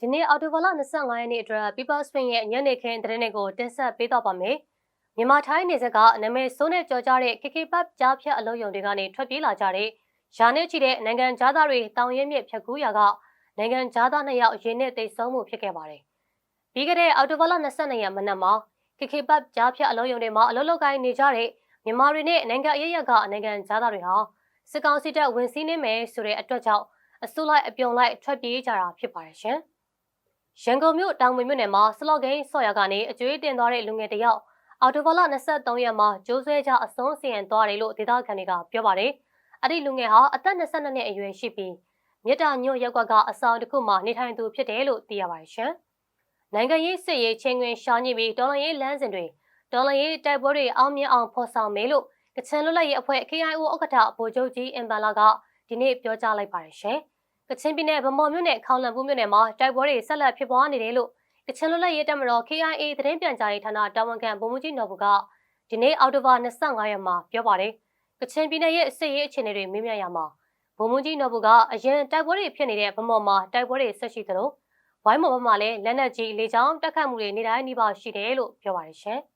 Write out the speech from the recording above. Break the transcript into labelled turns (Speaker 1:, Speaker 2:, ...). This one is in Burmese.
Speaker 1: ဒီနေ့အော်တိုဘာလ25ရက်နေ့အတွက် People Spring ရဲ့ညနေခင်းသတင်းတွေကိုတင်ဆက်ပေးတော့ပါမယ်။မြန်မာထိုင်းနေဆက်ကနာမည်ဆိုးနဲ့ကြော်ကြားတဲ့ KK Pub ကြားဖြတ်အလုံးယုံတွေကနေထွက်ပြေးလာကြတဲ့ရာနဲ့ချီတဲ့နိုင်ငံသားတွေတောင်ရဲမြစ်ဖြတ်ကူးရာကနိုင်ငံသားနှစ်ယောက်ရင်းနဲ့တိတ်ဆုံးမှုဖြစ်ခဲ့ပါတယ်။ပြီးခဲ့တဲ့အော်တိုဘာလ22ရက်မနက်မှာ KK Pub ကြားဖြတ်အလုံးယုံတွေမှာအလုံးလောက်ကိုင်းနေကြတဲ့မြန်မာတွေနဲ့နိုင်ငံအရရက်ကနိုင်ငံသားတွေဟာစစ်ကောင်စီတပ်ဝင်စည်းနေမယ်ဆိုတဲ့အတွက်ကြောင့်အစိုးလိုက်အပြုံလိုက်ထွက်ပြေးကြတာဖြစ်ပါတယ်ရှင်။ ရန်ကုန်မြို့တောင်ဝင်မြို့နယ်မှာစလော့ဂိမ်းဆော့ရကနေအကျွေးတင်သွားတဲ့လူငယ်တယောက်အော်တိုဘာလ23ရက်မှာကျိုးဆွဲကြအဆုံးစီရင်သွားတယ်လို့ဒေသခံတွေကပြောပါတယ်။အဲ့ဒီလူငယ်ဟာအသက်22နှစ်အရွယ်ရှိပြီးမြစ်တာညို့ရက်ကွက်ကအဆောင်တစ်ခုမှာနေထိုင်သူဖြစ်တယ်လို့သိရပါတယ်ရှင်။နိုင်ငံရေးစစ်ရေးချင်းတွင်ရှာညစ်ပြီးဒေါ်လာရေးလမ်းစဉ်တွေဒေါ်လာရေးတိုက်ပွဲတွေအောင်မြင်အောင်ဖော်ဆောင်မယ်လို့ကချင်လွတ်လပ်ရေးအဖွဲ့ KIO ဥက္ကဋ္ဌဗိုလ်ချုပ်ကြီးအင်ဘန်လာကဒီနေ့ပြောကြားလိုက်ပါတယ်ရှင်။ ကချင်ပြည်နယ်ဗမော်မြို့နယ်ခေါင်လန်ဘူးမြို့နယ်မှာတိုက်ပွဲတွေဆက်လက်ဖြစ်ပွားနေတယ်လို့ကချင်လွတ်လပ်ရေးတပ်မတော် KIA သတင်းပြန်ကြားရေးဌာနတာဝန်ခံဗိုလ်မှူးကြီးနော်ဘူကဒီနေ့အောက်တိုဘာ25ရက်မှာပြောပါတယ်။ကချင်ပြည်နယ်ရဲ့စစ်ရေးအခြေအနေတွေမေးမြန်းရမှာဗိုလ်မှူးကြီးနော်ဘူကအရင်တိုက်ပွဲတွေဖြစ်နေတဲ့ဗမော်မှာတိုက်ပွဲတွေဆက်ရှိသလိုဝိုင်းမော်ဘက်မှာလည်းလက်နက်ကြီးလေကြောင်းတက်ခတ်မှုတွေနေတိုင်းနှိပါရှိတယ်လို့ပြောပါတယ်ရှင်။